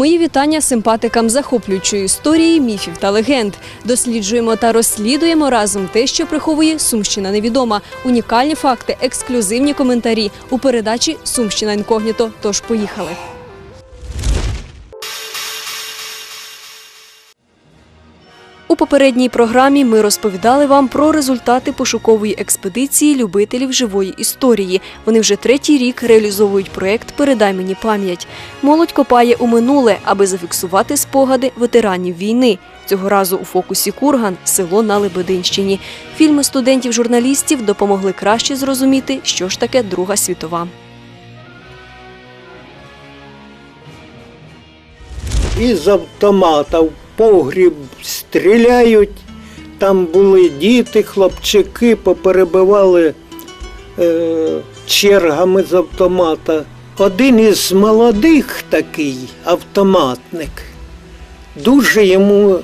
Мої вітання симпатикам захоплюючої історії, міфів та легенд. Досліджуємо та розслідуємо разом те, що приховує Сумщина невідома. Унікальні факти, ексклюзивні коментарі у передачі Сумщина інкогніто. Тож поїхали. У попередній програмі ми розповідали вам про результати пошукової експедиції любителів живої історії. Вони вже третій рік реалізовують проєкт Передай мені пам'ять. Молодь копає у минуле, аби зафіксувати спогади ветеранів війни. Цього разу у фокусі Курган село на Лебединщині. Фільми студентів-журналістів допомогли краще зрозуміти, що ж таке Друга світова. із автомата в погріб стріляють. Там були діти, хлопчики, поперебивали е, чергами з автомата. Один із молодих такий автоматник. Дуже йому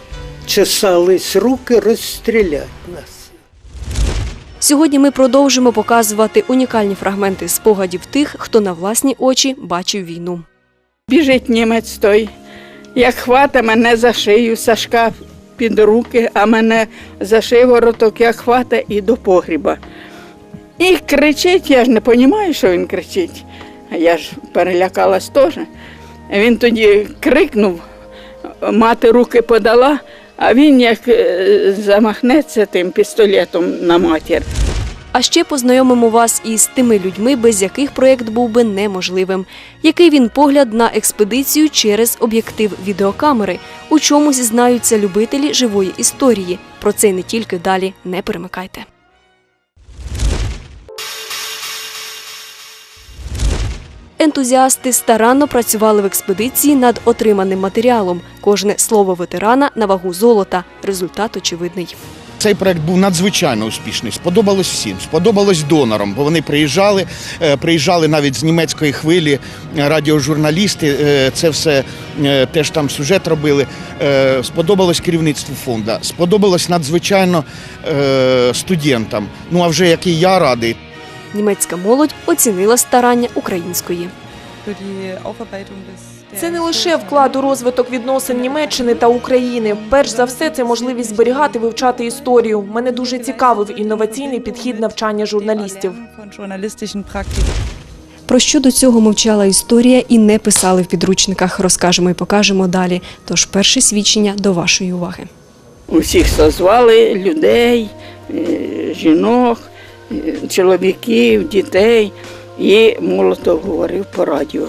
чесались руки розстріляти нас. Сьогодні ми продовжимо показувати унікальні фрагменти спогадів тих, хто на власні очі бачив війну. Біжить німець той, як хвата мене за шию, Сашка під руки, а мене за шивороток, як хвата і до погріба. І кричить, я ж не розумію, що він кричить. Я ж перелякалась теж. Він тоді крикнув, мати руки подала, а він як е, замахнеться тим пістолетом на матір. А ще познайомимо вас із тими людьми, без яких проєкт був би неможливим. Який він погляд на експедицію через об'єктив відеокамери, у чому зізнаються любителі живої історії. Про це не тільки далі. Не перемикайте. Ентузіасти старанно працювали в експедиції над отриманим матеріалом. Кожне слово ветерана на вагу золота. Результат очевидний. Цей проект був надзвичайно успішний. Сподобалось всім. Сподобалось донорам, бо вони приїжджали, е, приїжджали навіть з німецької хвилі е, радіожурналісти. е, Це все теж там сюжет робили. Сподобалось керівництву фонду. Сподобалось надзвичайно студентам. Ну а вже який я радий, Німецька молодь оцінила старання української. Це не лише вклад у розвиток відносин Німеччини та України. Перш за все, це можливість зберігати, вивчати історію. Мене дуже цікавив інноваційний підхід навчання журналістів. Про що до цього мовчала історія і не писали в підручниках. Розкажемо і покажемо далі. Тож перше свідчення до вашої уваги. Усіх созвали людей, е, жінок, е, чоловіків, дітей. І Молотов говорив по радіо.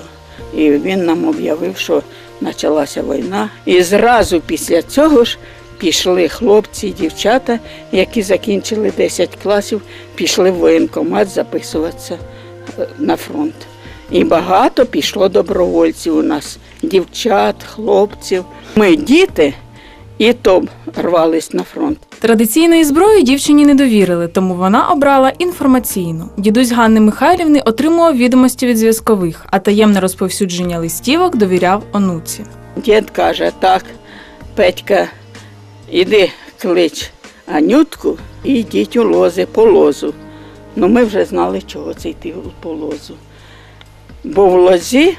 І він нам об'явив, що почалася війна. І зразу після цього ж пішли хлопці, і дівчата, які закінчили 10 класів, пішли в воєнкомат записуватися е, на фронт. І багато пішло добровольців у нас, дівчат, хлопців. Ми діти, і то рвались на фронт. Традиційної зброї дівчині не довірили, тому вона обрала інформаційну. Дідусь Ганни Михайлівни отримував відомості від зв'язкових, а таємне розповсюдження листівок довіряв онуці. Дід каже, так, Петька, іди клич Анютку і йдіть у лози по лозу. Ну ми вже знали, чого це йти по лозу. Бо в лозі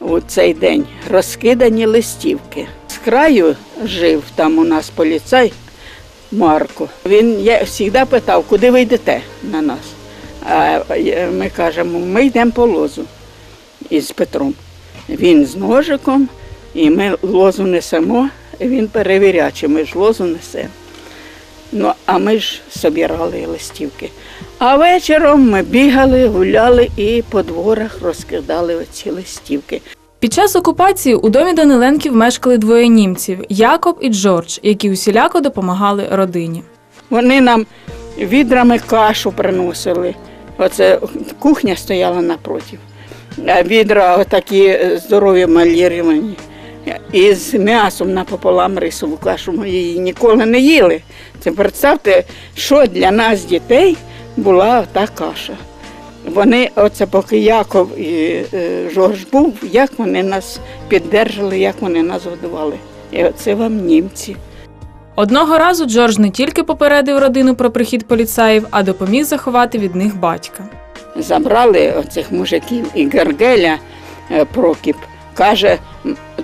у цей день розкидані листівки. З краю жив там у нас поліцай Марко. Він завжди питав, куди ви йдете на нас. А е, ми кажемо, ми йдемо по лозу із Петром. Він з ножиком, і ми лозу несемо, і він перевіряє, ми ж лозу несемо. Ну, а ми ж собирали листівки. А вечором ми бігали, гуляли і по дворах розкидали оці листівки. Під час окупації у домі Даниленків мешкали двоє німців Якоб і Джордж, які усіляко допомагали родині. Вони нам відрами кашу приносили. Оце кухня стояла напротив. Відра такі здорові маліровані. І з м'ясом напополам рисову кашу ми її ніколи не їли. Це представте, що для нас, дітей, була та каша. Вони, оце поки Яков і е, Жорж був, як вони нас піддержали, як вони нас годували. І оце вам німці. Одного разу Джордж не тільки попередив родину про прихід поліцаїв, а допоміг заховати від них батька. забрали оцих мужиків і Гергеля е, Прокіп. Каже,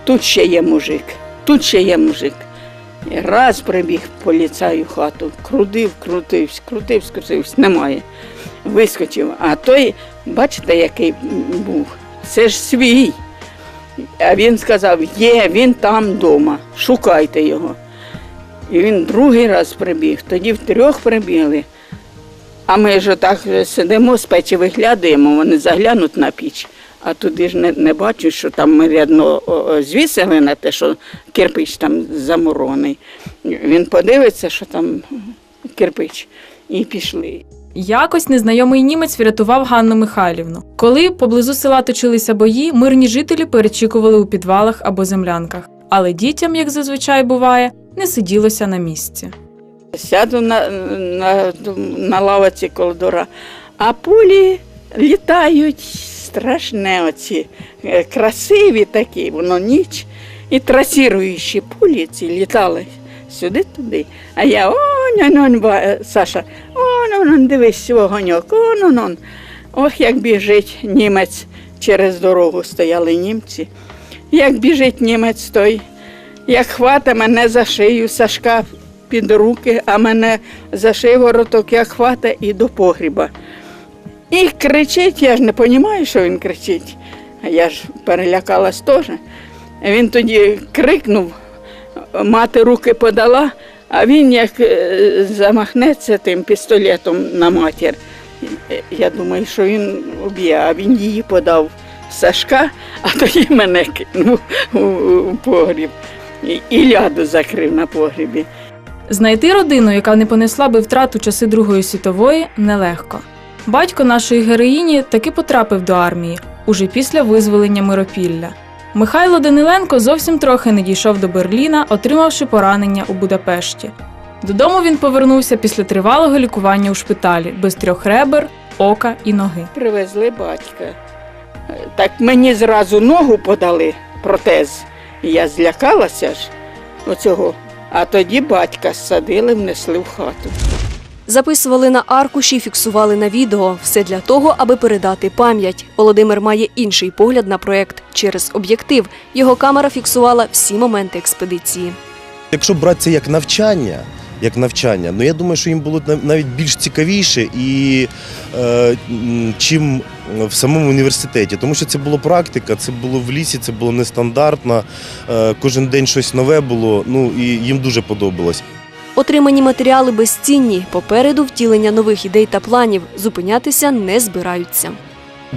тут ще є мужик, тут ще є мужик. І раз прибіг поліцай у хату, крутив, крутився, крутився, крутився, немає. Вискочив. А той, бачите, який був, це ж свій. А він сказав, є, він там вдома, шукайте його. І він другий раз прибіг, тоді втрьох прибігли. А ми ж так сидимо з печі, виглядаємо, вони заглянуть на піч. А туди ж не, не бачу, що там ми рядно звісили на те, що кирпич там замурований. Він подивиться, що там кирпич, і пішли. Якось незнайомий німець врятував Ганну Михайлівну. Коли поблизу села точилися бої, мирні жителі перечікували у підвалах або землянках. Але дітям, як зазвичай буває, не сиділося на місці. Сяду на, на, на лавиці колдора, а пулі літають страшне оці, е, красиві такі, воно ніч. І трасіруючі пулі ці літали сюди-туди. А я он, он, он, Саша, он, он, он, дивись, вогоньок, он, он, он. Ох, як біжить німець через дорогу стояли німці. Як біжить німець той, як хвата мене за шию, Сашка під руки, а мене за шивороток, як хвата і до погріба. І кричить, я ж не розумію, що він кричить. Я ж перелякалась теж. Він тоді крикнув, мати руки подала, а він як е, замахнеться тим пістолетом на матір. Я думаю, що він уб'є, а він її подав Сашка, а тоді мене кинув у, погріб. І ляду закрив на погрібі. Знайти родину, яка не понесла би втрат у часи Другої світової, нелегко. Батько нашої героїні таки потрапив до армії уже після визволення Миропілля. Михайло Даниленко зовсім трохи не дійшов до Берліна, отримавши поранення у Будапешті. Додому він повернувся після тривалого лікування у шпиталі без трьох ребер, ока і ноги. Привезли батька. Так мені зразу ногу подали, протез. Я злякалася ж оцього. А тоді батька ссадили, внесли в хату. Записували на аркуші, фіксували на відео. Все для того, аби передати пам'ять. Володимир має інший погляд на проект через об'єктив. Його камера фіксувала всі моменти експедиції. Якщо брати це як навчання, як навчання, ну я думаю, що їм було нав- навіть більш цікавіше і е, чим в самому університеті. Тому що це була практика, це було в лісі, це було нестандартно. Е, кожен день щось нове було. Ну і їм дуже подобалось. Отримані матеріали безцінні. Попереду втілення нових ідей та планів. Зупинятися не збираються.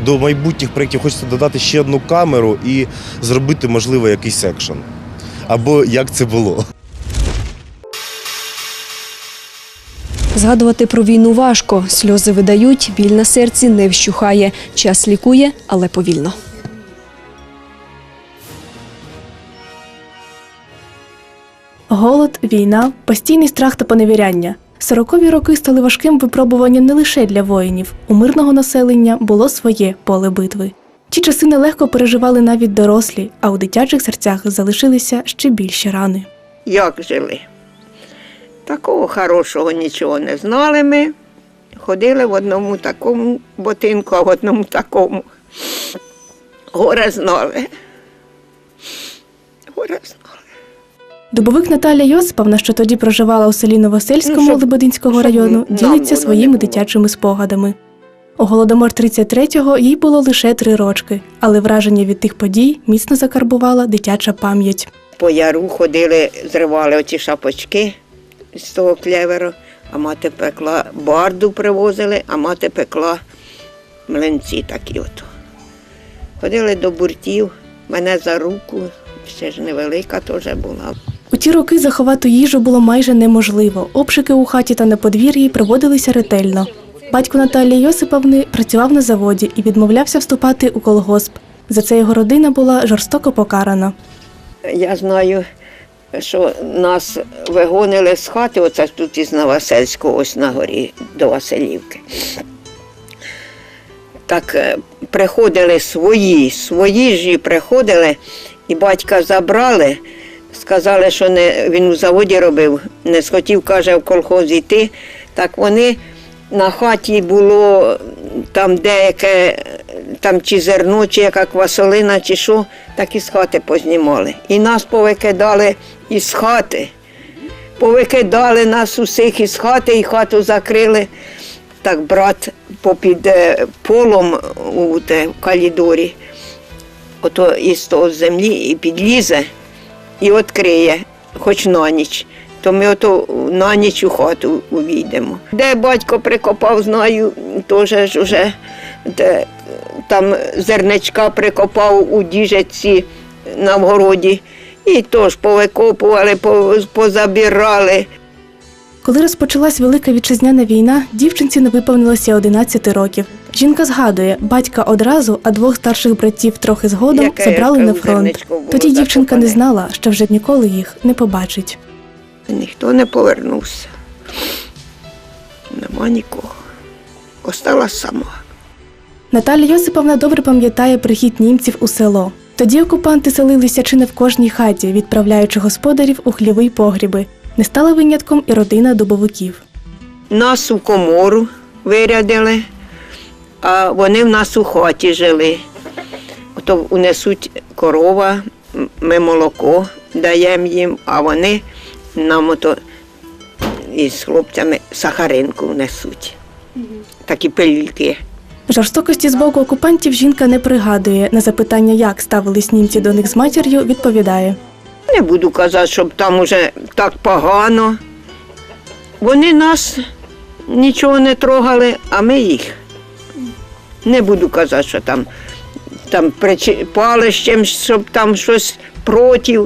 До майбутніх проєктів хочеться додати ще одну камеру і зробити, можливо, якийсь екшен. Або як це було. Згадувати про війну важко. Сльози видають, біль на серці не вщухає. Час лікує, але повільно. Голод, війна, постійний страх та поневіряння. Сорокові роки стали важким випробуванням не лише для воїнів. У мирного населення було своє поле битви. Ті часи нелегко переживали навіть дорослі, а у дитячих серцях залишилися ще більші рани. Як жили? Такого хорошого нічого не знали ми. Ходили в одному такому ботинку, а в одному такому. Горе знали. Горе знали. Дубовик Наталя Йосиповна, що тоді проживала у селі Новосельському Ну, Лебединського району, ділиться своїми дитячими спогадами. У голодомор 33-го їй було лише три рочки, але враження від тих подій міцно закарбувала дитяча пам'ять. По яру ходили, зривали оті шапочки з того клеверу, а мати пекла барду привозили, а мати пекла млинці такі от. Ходили до буртів, мене за руку, ще ж невелика теж була. У ті роки заховати їжу було майже неможливо. Обшуки у хаті та на подвір'ї проводилися ретельно. Батько Наталії Йосиповни працював на заводі і відмовлявся вступати у колгосп. За це його родина була жорстоко покарана. Я знаю, що нас вигонили з хати, оце тут із Новосельського, ось на горі до Василівки. Так е, приходили свої, свої ж приходили, і батька забрали, сказали, що не, він у заводі робив, не схотів, каже, в колхоз йти. Так вони на хаті було там деяке, там чи зерно, чи яка квасолина, чи що, так із хати познімали. І нас повикидали із хати. Повикидали нас усіх із хати і хату закрили. Так брат попід е, полом у те, в калідорі, ото із того землі і підлізе і відкриє, хоч на ніч. То ми ото на ніч у хату увійдемо. Де батько прикопав, знаю, теж ж уже де, там зерничка прикопав у діжеці на вгороді. І теж повикопували, по- позабирали. Коли розпочалась Велика Вітчизняна війна, дівчинці не виповнилося 11 років. Жінка згадує, батька одразу, а двох старших братів трохи згодом Яке, забрали на фронт. Тоді дівчинка не знала, що вже ніколи їх не побачить. Ніхто не повернувся. Нема нікого. Осталась сама. Наталя Йосиповна добре пам'ятає прихід німців у село. Тоді окупанти селилися чи не в кожній хаті, відправляючи господарів у хліви й погріби. Не стала винятком і родина дубовиків. Нас у комору вирядили, а вони в нас у хаті жили. Ото унесуть корова, ми молоко даємо їм, а вони нам ото із хлопцями сахаринку внесуть. Такі пилюльки. Жорстокості з боку окупантів жінка не пригадує. На запитання, як ставились німці до них з матір'ю, відповідає. Не буду казати, щоб там уже так погано. Вони нас нічого не трогали, а ми їх. Не буду казати, що там, там чимсь, щоб там щось проти.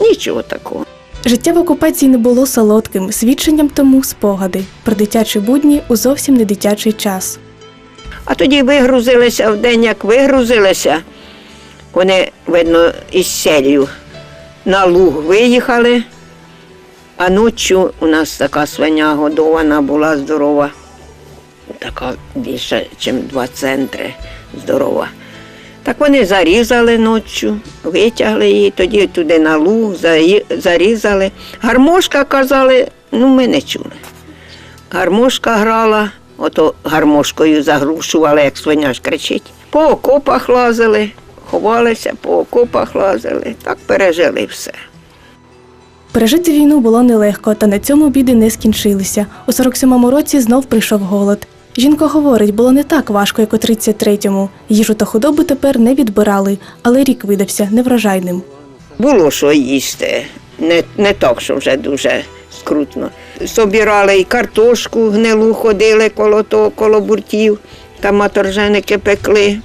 Нічого такого. Життя в окупації не було солодким, свідченням тому спогади про дитячі будні у зовсім не дитячий час. А тоді вигрузилися в день, як вигрузилися, вони, видно, із селью на луг виїхали, а ночі у нас така свиня годована була здорова, така більше, ніж два центри здорова. Так вони зарізали ночі, витягли її, тоді туди на луг зарізали. Гармошка казали, ну ми не чули. Гармошка грала, ото гармошкою загрушували, як свиня ж кричить. По окопах лазили, ховалися, по окопах лазили, так пережили все. Пережити війну було нелегко, та на цьому біди не скінчилися. У 47-му році знов прийшов голод. Жінка говорить, було не так важко, як у 33-му. Їжу та худобу тепер не відбирали, але рік видався неврожайним. Було що їсти, не, не так, що вже дуже скрутно. Собирали і картошку гнилу ходили коло того, коло буртів, там маторженики пекли.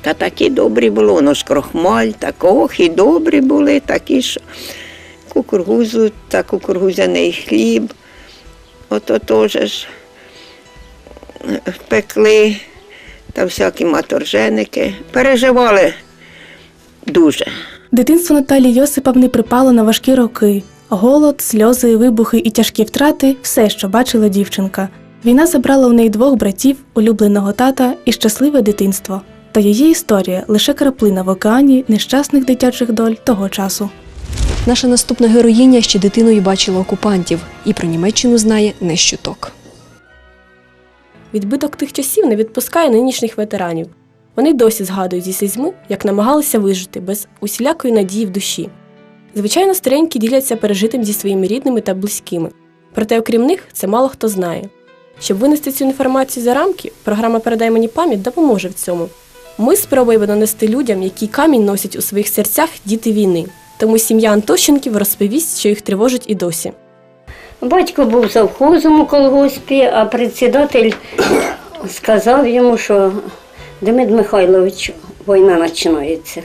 Та такі добрі було, воно ж крохмаль, так ох, і добрі були, такі, що кукургузу та кукургузяний хліб. Ото теж пекли та всякі маторженики. Переживали дуже. Дитинство Наталі Йосиповни припало на важкі роки. Голод, сльози, вибухи і тяжкі втрати все, що бачила дівчинка. Війна забрала у неї двох братів, улюбленого тата і щасливе дитинство. Та її історія лише краплина в океані нещасних дитячих доль того часу. Наша наступна героїня ще дитиною бачила окупантів і про Німеччину знає не з чуток. Відбиток тих часів не відпускає нинішніх ветеранів. Вони досі згадують зі слізьми, як намагалися вижити без усілякої надії в душі. Звичайно, старенькі діляться пережитим зі своїми рідними та близькими. Проте, окрім них, це мало хто знає. Щоб винести цю інформацію за рамки, програма Передай мені пам'ять допоможе в цьому. Ми спробуємо донести людям, який камінь носять у своїх серцях діти війни. Тому сім'я Антощенків розповість, що їх тривожить і досі. Батько був завхозом у колгоспі, а председатель сказав йому, що Демид Михайлович, війна починається.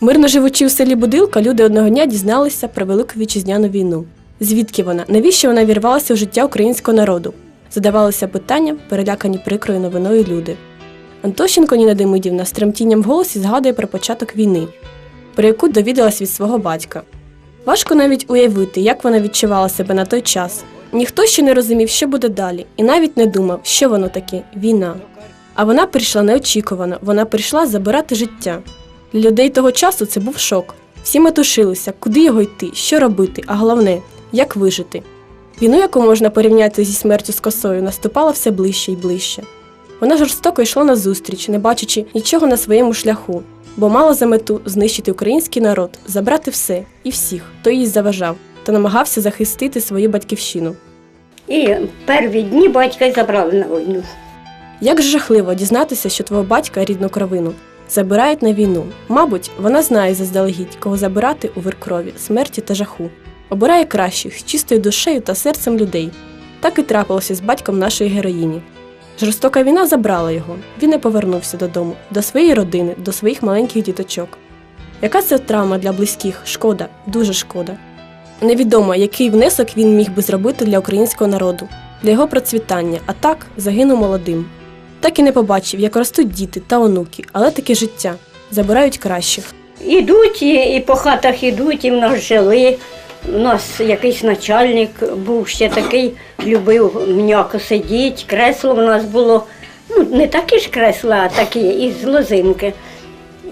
Мирно живучи у селі Будилка, люди одного дня дізналися про Велику вітчизняну війну. Звідки вона? Навіщо вона вірвалася в життя українського народу? Задавалися питанням, перелякані прикрою новиною люди. Антощенко Ніна Демидівна з тремтінням в голосі згадує про початок війни, про яку довідалась від свого батька. Важко навіть уявити, як вона відчувала себе на той час. Ніхто ще не розумів, що буде далі, і навіть не думав, що воно таке війна. А вона прийшла неочікувано, вона прийшла забирати життя. Для людей того часу це був шок. Всі метушилися, куди його йти, що робити, а головне, як вижити. Війну, яку можна порівняти зі смертю з косою, наступала все ближче і ближче. Вона жорстоко йшла назустріч, не бачачи нічого на своєму шляху, бо мала за мету знищити український народ, забрати все і всіх, хто їй заважав, та намагався захистити свою батьківщину. І перві дні батька й забрали на війну. Як ж жахливо дізнатися, що твого батька рідну кровину забирають на війну. Мабуть, вона знає заздалегідь, кого забирати у вир крові, смерті та жаху. Обирає кращих з чистою душею та серцем людей. Так і трапилося з батьком нашої героїні. Жорстока війна забрала його. Він не повернувся додому, до своєї родини, до своїх маленьких діточок. Яка це травма для близьких? Шкода, дуже шкода. Невідомо, який внесок він міг би зробити для українського народу, для його процвітання, а так загинув молодим. Так і не побачив, як ростуть діти та онуки, але таке життя забирають кращих. Ідуть і, по хатах ідуть, і в нас жили. У нас якийсь начальник був ще такий, любив м'яко сидіти. Кресло в нас було, ну не такі ж кресла, а такі із лозинки.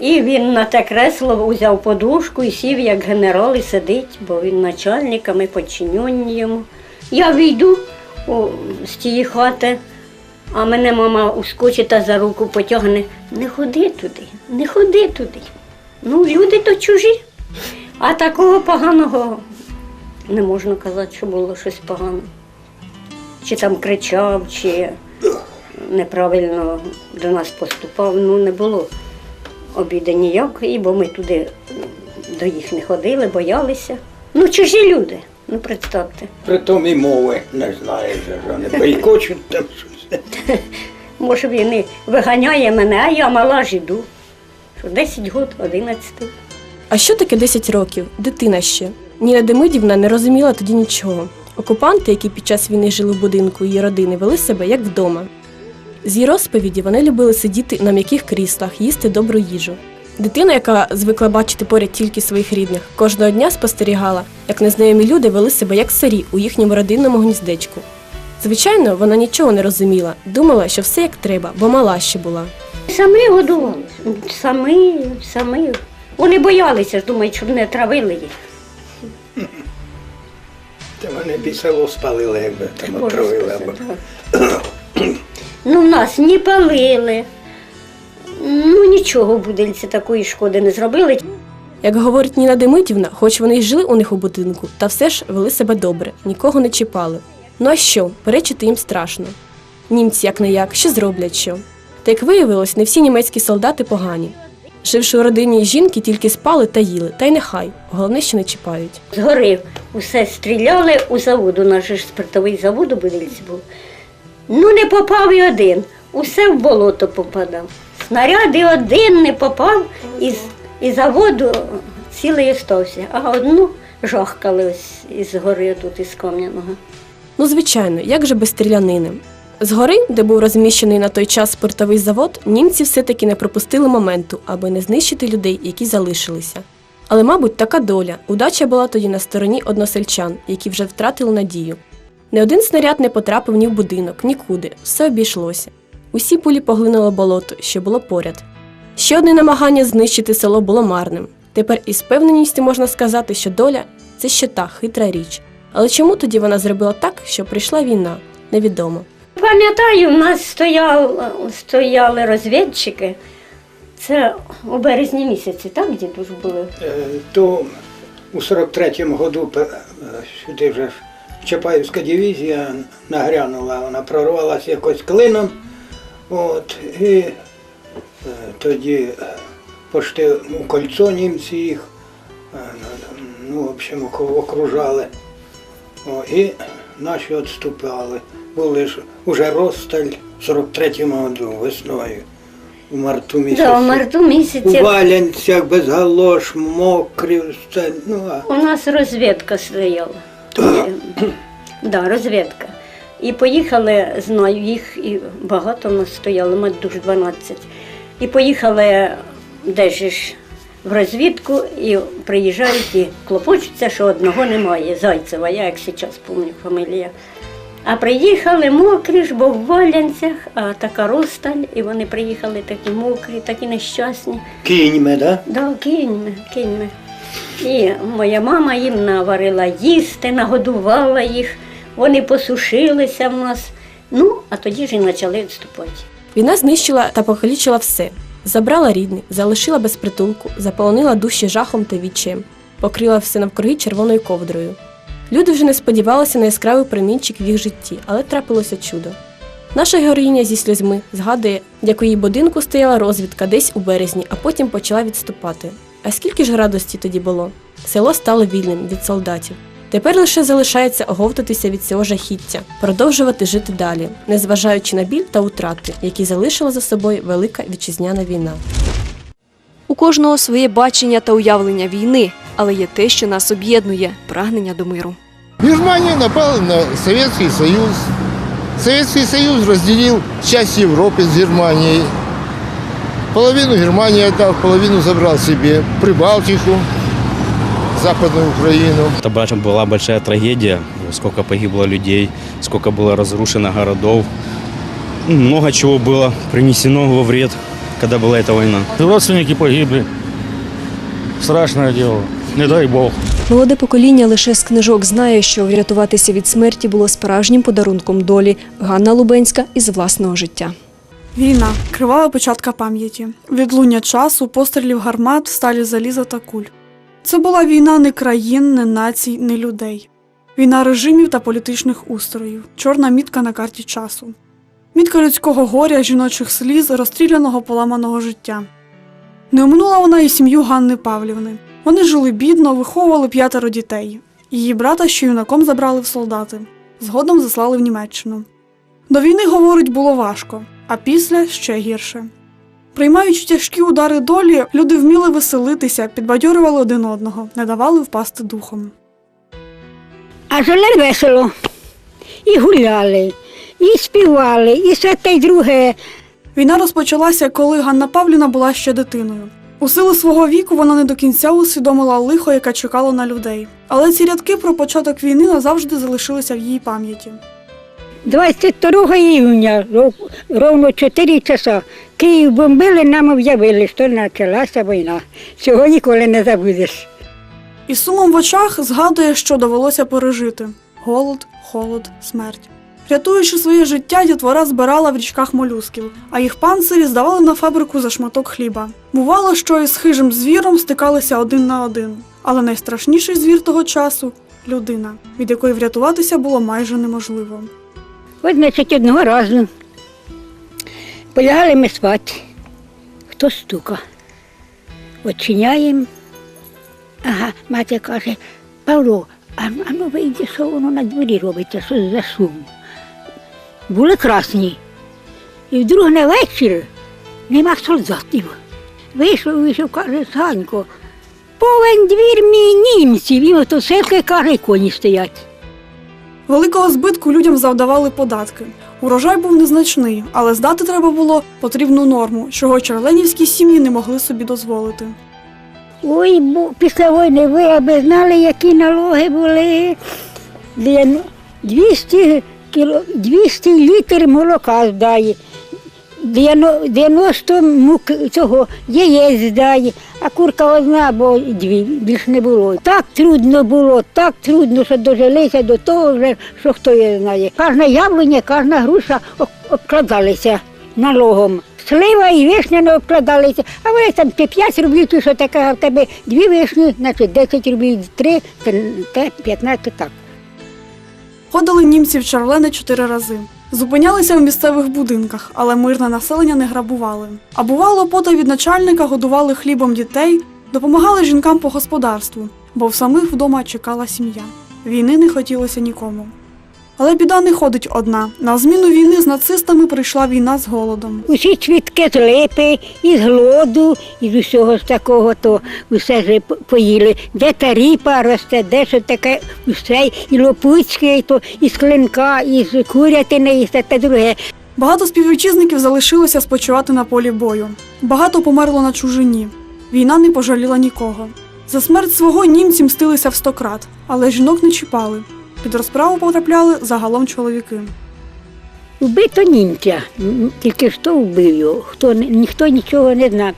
І він на те кресло взяв подушку і сів як генерал і сидить, бо він начальник, а ми подчинені йому. Я війду о, з тієї хати, а мене мама ускочить та за руку потягне. Не ходи туди, не ходи туди. Ну, люди то чужі. А такого поганого не можна казати, що було щось погане. Чи там кричав, чи неправильно до нас поступав. Ну, не було обіди ніякої, бо ми туди до їх не ходили, боялися. Ну, чужі люди, ну представте. Притом і мови не знаєш, що вони бойкочуть там щось. Може, він і виганяє мене, а я мала ж іду. Що 10 років, 11. А що таке 10 років? Дитина ще. Ніна Демидівна не розуміла тоді нічого. Окупанти, які під час війни жили в будинку її родини, вели себе як вдома. З її розповіді вони любили сидіти на м'яких кріслах, їсти добру їжу. Дитина, яка звикла бачити поряд тільки своїх рідних, кожного дня спостерігала, як незнайомі люди вели себе як сирі у їхньому родинному гніздечку. Звичайно, вона нічого не розуміла, думала, що все як треба, бо мала ще була. Самі годували. Самі, самі. Вони боялися, думають, щоб не травили їх. Та вони б і село спалили, якби там Можна отравили. Або... Ну, нас ні палили. Ну, нічого в будинці такої шкоди не зробили. Як говорить Ніна Демидівна, хоч вони й жили у них у будинку, та все ж вели себе добре, нікого не чіпали. Ну а що, перечити їм страшно. Німці як не як, що зроблять що. Та як виявилось, не всі німецькі солдати погані. Живши у родині жінки, тільки спали та їли, та й нехай, головне, що не чіпають. Згори усе стріляли у завод. У нас ж спиртовий завод у будинці був. Ну, не попав і один. Усе в болото попадав. Снаряд і один не попав, і, і заводу цілий остався. А одну жахкали ось із гори тут із кам'яного. Ну, звичайно, як же без стрілянини? Згори, де був розміщений на той час спиртовий завод, німці все-таки не пропустили моменту, аби не знищити людей, які залишилися. Але, мабуть, така доля. Удача була тоді на стороні односельчан, які вже втратили надію. Не один снаряд не потрапив ні в будинок, нікуди, все обійшлося. Усі пулі поглинуло болото, що було поряд. Ще одне намагання знищити село було марним. Тепер із певненістю можна сказати, що доля це ще та хитра річ. Але чому тоді вона зробила так, що прийшла війна, невідомо. Пам'ятаю, в нас стояв, стояли розвідчики. Це у березні місяці, так, дідусь були? Е, То у 43-му году е, сюди вже Чапаївська дивізія нагрянула, вона прорвалася якось клином. От, і е, тоді пошти у кольцо німці їх, ну, в общем, окружали. О, і наші відступали. Були ж уже розсталь в 43-му году весною. У марту місяці. Да, в марту У валянцях без галош, мокрі, все. Ну, а у нас розвідка стояла. да, розвідка. І поїхали, знаю, їх і багато нас стояло, ми дуже 12. І поїхали десь ж в розвідку і приїжджають і клопочуться, що одного немає. Зайцева, я як зараз пам'ятаю фамілія. А приїхали мокрі ж, бо в валянцях, а така розсталь, і вони приїхали такі мокрі, такі нещасні. кіньми, да? Да, кіньми, кіньми. І моя мама їм наварила їсти, нагодувала їх. вони посушилися в нас. Ну, а тоді ж і почали відступати. Війна знищила та покалічила все. Забрала рідних, залишила без притулку, заполонила душі жахом та відчаєм, покрила все навкруги червоною ковдрою. Люди вже не сподівалися на яскравий промінчик в їх житті, але трапилося чудо. Наша героїня зі сльозьми згадує, як у її будинку стояла розвідка десь у березні, а потім почала відступати. А скільки ж радості тоді було? Село стало вільним від солдатів. Тепер лише залишається оговтатися від цього жахіття, продовжувати жити далі, незважаючи на біль та утрати, які залишила за собою велика вітчизняна війна. У кожного своє бачення та уявлення війни, але є те, що нас об'єднує прагнення до миру. Германия напала на Советский Союз. Советский Союз разделил часть Европы с Германией. Половину Германии отдал, половину забрал себе. Прибалтику, Западную Украину. Это бач- была большая трагедия, сколько погибло людей, сколько было разрушено городов. Ну, Много чего было принесено во вред, когда была эта война. Родственники погибли. Страшное дело. Не дай Бог. Молоде покоління лише з книжок знає, що врятуватися від смерті було справжнім подарунком долі. Ганна Лубенська із власного життя. Війна кривава початка пам'яті, відлуння часу, пострілів гармат, сталі заліза та куль. Це була війна не країн, не націй, не людей. Війна режимів та політичних устроїв, чорна мітка на карті часу. Мітка людського горя, жіночих сліз, розстріляного поламаного життя. Не оминула вона і сім'ю Ганни Павлівни. Вони жили бідно, виховували п'ятеро дітей. Її брата ще юнаком забрали в солдати. Згодом заслали в Німеччину. До війни, говорить, було важко, а після ще гірше. Приймаючи тяжкі удари долі, люди вміли веселитися, підбадьорювали один одного, не давали впасти духом. А жили весело. І гуляли, і співали, і все те й друге. Війна розпочалася, коли Ганна Павлівна була ще дитиною. У силу свого віку вона не до кінця усвідомила лихо, яке чекало на людей. Але ці рядки про початок війни назавжди залишилися в її пам'яті. 22 июня, ров- ровно 4 часа, Київ бомбили, нам об'явили, що почалася війна. Цього ніколи не забудеш. І сумом в очах згадує, що довелося пережити: голод, холод, смерть. Рятуючи своє життя, дітвора збирала в річках молюсків, а їх панцирі здавали на фабрику за шматок хліба. Бувало, що із хижим звіром стикалися один на один. Але найстрашніший звір того часу людина, від якої врятуватися було майже неможливо. От, значить, одного разу полягали ми спати. Хто стука? Очиняємо. Ага, мати каже, Павло, а ну вийди, що воно на дворі робиться, що за шум. Були красні. І вдруг на вечір нема солдатів. Вийшов, вийшов, каже, Санько, повен двір мій німців, і мотоцикли, каже, коні стоять. Великого збитку людям завдавали податки. Урожай був незначний, але здати треба було потрібну норму, чого черленівські сім'ї не могли собі дозволити. Ой, бо після війни ви аби знали, які налоги були. Дев'яно- 200, кіло, 200 літрів молока здає, 90 мук цього яєць здає, а курка одна, бо дві, більш не було. Так трудно було, так трудно, що дожилися до того, вже, що хто її знає. Кожна яблуня, кожна груша обкладалися налогом. Слива і вишня не обкладалися, а вони там ти 5 рублів, ти що таке, а в тебе дві вишні, значить 10 рублів, 3, те 15 так. Ходили німці в Чарлени чотири рази. Зупинялися в місцевих будинках, але мирне населення не грабували. А бувало, пота від начальника годували хлібом дітей, допомагали жінкам по господарству, бо в самих вдома чекала сім'я. Війни не хотілося нікому. Але біда не ходить одна. На зміну війни з нацистами прийшла війна з голодом. Усі цвітки з липи, із глоду, із усього з такого, то усе ж поїли. Де та ріпа росте, де що таке, усе, і лопуцьке, і то із клинка, із курятини, і все те друге. Багато співвітчизників залишилося спочивати на полі бою. Багато померло на чужині. Війна не пожаліла нікого. За смерть свого німці мстилися в сто крат, але жінок не чіпали. Під розправу потрапляли загалом чоловіки. Вбито німця, тільки хто вбив його, хто, ніхто нічого не знав.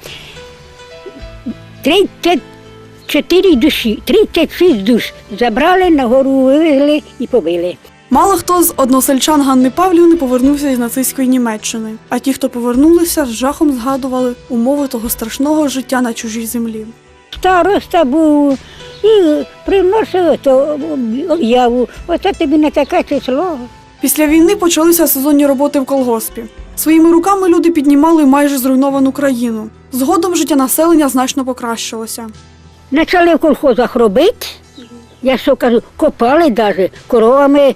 34 душі, 36 душ забрали, на гору вивезли і побили. Мало хто з односельчан Ганни Павлівни повернувся із нацистської Німеччини, а ті, хто повернулися, з жахом згадували умови того страшного життя на чужій землі. Староста був і то об'яву. Оце тобі не таке число. Після війни почалися сезонні роботи в колгоспі. Своїми руками люди піднімали майже зруйновану країну. Згодом життя населення значно покращилося. Почали в колхозах робити. Я що кажу, копали навіть, коровами,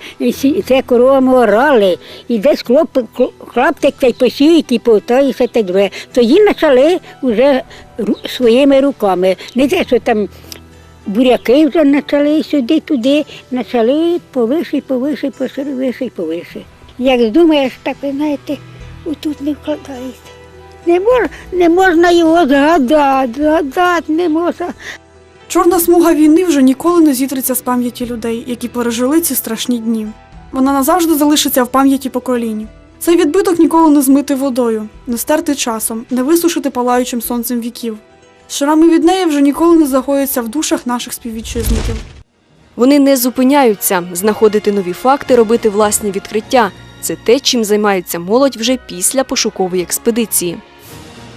це коровами орали, і десь клоп, кл- клаптик та й посіють, і все те друге. Тоді почали вже своїми руками. Не те, що там буряки вже почали сюди-туди, почали повише, повише, повише, повише. Як здумаєш, так ви знаєте, отут не вкладається. Не, мож, не можна його згадати, згадати не можна. Чорна смуга війни вже ніколи не зітреться з пам'яті людей, які пережили ці страшні дні. Вона назавжди залишиться в пам'яті поколінь. Цей відбиток ніколи не змити водою, не стерти часом, не висушити палаючим сонцем віків. Шрами від неї вже ніколи не загояться в душах наших співвітчизників. Вони не зупиняються, знаходити нові факти, робити власні відкриття. Це те, чим займається молодь вже після пошукової експедиції.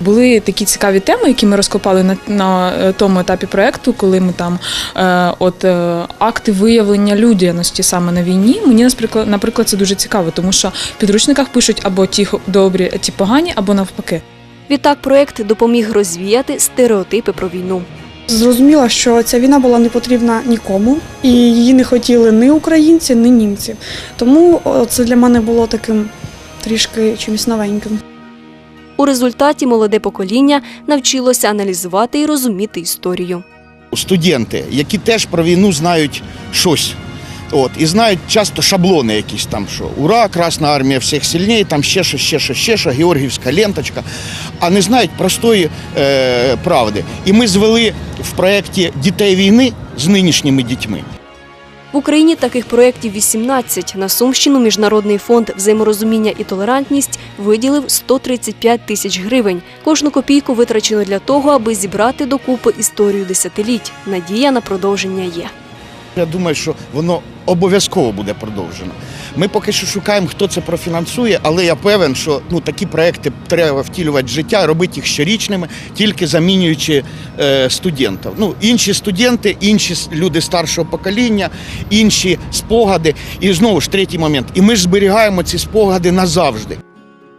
Були такі цікаві теми, які ми розкопали на, на е, тому етапі проекту, коли ми там е, от е, акти виявлення людяності саме на війні. Мені наприклад, наприклад, це дуже цікаво, тому що в підручниках пишуть або ті добрі, ті погані, або навпаки. Відтак проект допоміг розвіяти стереотипи про війну. Зрозуміла, що ця війна була не потрібна нікому, і її не хотіли ні українці, ні німці. Тому це для мене було таким трішки чимось новеньким. У результаті молоде покоління навчилося аналізувати і розуміти історію. студенти, які теж про війну знають щось. От, і знають часто шаблони якісь там, що ура, Красна армія всіх сильніє, там ще що, ще що, ще що, Георгіївська ленточка, а не знають простої е, правди. І ми звели в проєкті дітей війни з нинішніми дітьми. В Україні таких проєктів 18. На Сумщину Міжнародний фонд взаєморозуміння і толерантність виділив 135 тисяч гривень. Кожну копійку витрачено для того, аби зібрати докупи історію десятиліть. Надія на продовження є. Я думаю, що воно обов'язково буде продовжено. Ми поки що шукаємо, хто це профінансує, але я певен, що ну, такі проекти треба втілювати в життя, робити їх щорічними, тільки замінюючи е, студентів. Ну, інші студенти, інші люди старшого покоління, інші спогади. І знову ж третій момент. І ми ж зберігаємо ці спогади назавжди.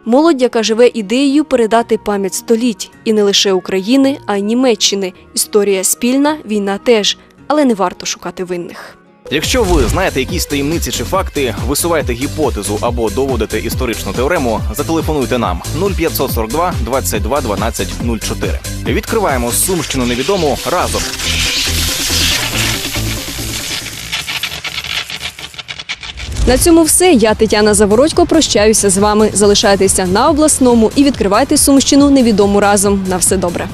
Молодь, яка живе ідеєю передати пам'ять століть. І не лише України, а й Німеччини. Історія спільна, війна теж. Але не варто шукати винних. Якщо ви знаєте якісь таємниці чи факти, висуваєте гіпотезу або доводите історичну теорему, зателефонуйте нам 0542 22 12 04. Відкриваємо Сумщину невідому разом. На цьому все. Я Тетяна Завородько прощаюся з вами. Залишайтеся на обласному і відкривайте Сумщину невідому разом. На все добре.